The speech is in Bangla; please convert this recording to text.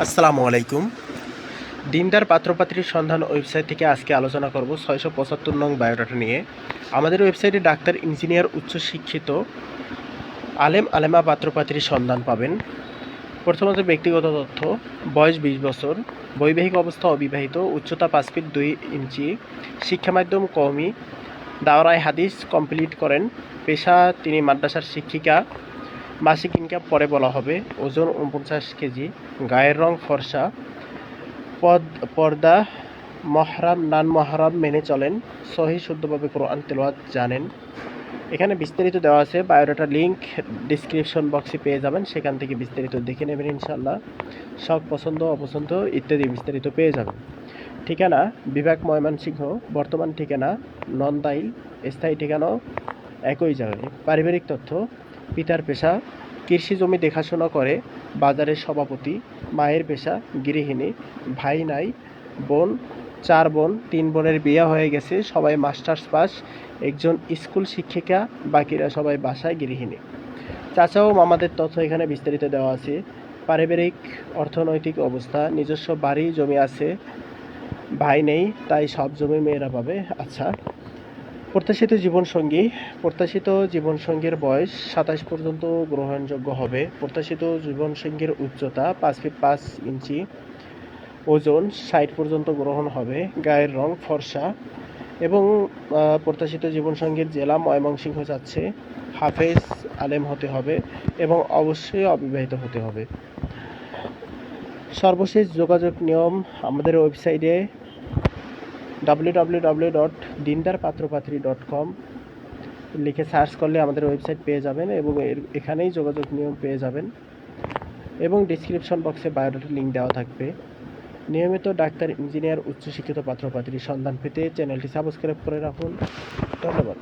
আসসালামু আলাইকুম। দিনদার পাত্রপাত্রীর সন্ধান ওয়েবসাইট থেকে আজকে আলোচনা করব ছয়শো পঁচাত্তর নং বায়োডাটা নিয়ে। আমাদের ওয়েবসাইটে ডাক্তার, ইঞ্জিনিয়ার, উচ্চশিক্ষিত, আলেম, আলেমা পাত্রপাত্রীর সন্ধান পাবেন। প্রথমত ব্যক্তিগত তথ্য, বয়স বিশ বছর, বৈবাহিক অবস্থা অবিবাহিত, উচ্চতা পাঁচ ফিট দুই ইঞ্চি শিক্ষা মাধ্যম কওমি, দাওরায় হাদিস কমপ্লিট করেন, পেশা তিনি মাদ্রাসার শিক্ষিকা মাসিক ইনকাম পরে বলা হবে। ওজন উনপঞ্চাশ কেজি। গায়ের রং ফর্সা। পদ পর্দা মহরাম নান মহরাম মেনে চলেন। সহি শুদ্ধভাবে কোরআন তেলাওয়াত জানেন। এখানে বিস্তারিত দেওয়া আছে। বায়োডাটা লিঙ্ক ডিসক্রিপশন বক্সে পেয়ে যাবেন। সেখান থেকে বিস্তারিত দেখে নেবেন ইনশাল্লাহ শখ পছন্দ, অপছন্দ ইত্যাদি বিস্তারিত পেয়ে যাবেন। ঠিকানা বিভাগ ময়মনসিংহ। বর্তমান ঠিকানা নন্দাইল। স্থায়ী ঠিকানাও একই জায়গায়। পারিবারিক তথ্য পিতার পেশা, কৃষি জমি দেখাশোনা করে, বাজারের সভাপতি, মায়ের পেশা, গৃহিণী, ভাই নাই, বোন, চার বোন, তিন বোনের বিয়ে হয়ে গেছে, সবাই মাস্টার্স পাস, একজন স্কুল শিক্ষিকা, বাকিরা সবাই বাসায় গৃহিণী। চাচা ও মামাদের তথ্য এখানে বিস্তারিত দেওয়া আছে। পারিবারিক, অর্থনৈতিক অবস্থা, নিজস্ব বাড়ি, জমি আছে, ভাই নেই, তাই সব জমি মেয়েরা পাবে। আচ্ছা প্রত্যাশিত জীবনসঙ্গী, প্রত্যাশিত জীবনসঙ্গীর বয়স সাতাশ পর্যন্ত গ্রহণযোগ্য হবে। প্রত্যাশিত জীবনসঙ্গীর উচ্চতা পাঁচ ফিট পাঁচ ইঞ্চি। ওজন ষাট পর্যন্ত গ্রহণ হবে। গায়ের রং ফর্সা এবং প্রত্যাশিত জীবনসঙ্গীর জেলা ময়মনসিংহ যাচ্ছে। হাফেজ আলেম হতে হবে এবং অবশ্যই অবিবাহিত হতে হবে। সর্বশেষ যোগাযোগ নিয়ম আমাদের ওয়েবসাইটে ডাব্লিউ ডাব্লিউ ডাব্লিউ ডট দিনদার পাত্রপাত্রী ডট কম লিখে সার্চ করলে আমাদের ওয়েবসাইট পেয়ে যাবেন এবং এখানেই যোগাযোগ নিয়ম পেয়ে যাবেন এবং ডিসক্রিপশন বক্সে বায়োডাটার লিঙ্ক দেওয়া থাকবে। নিয়মিত ডাক্তার ইঞ্জিনিয়ার উচ্চশিক্ষিত পাত্রপাত্রীর সন্ধান পেতে চ্যানেলটি সাবস্ক্রাইব করে রাখুন। ধন্যবাদ।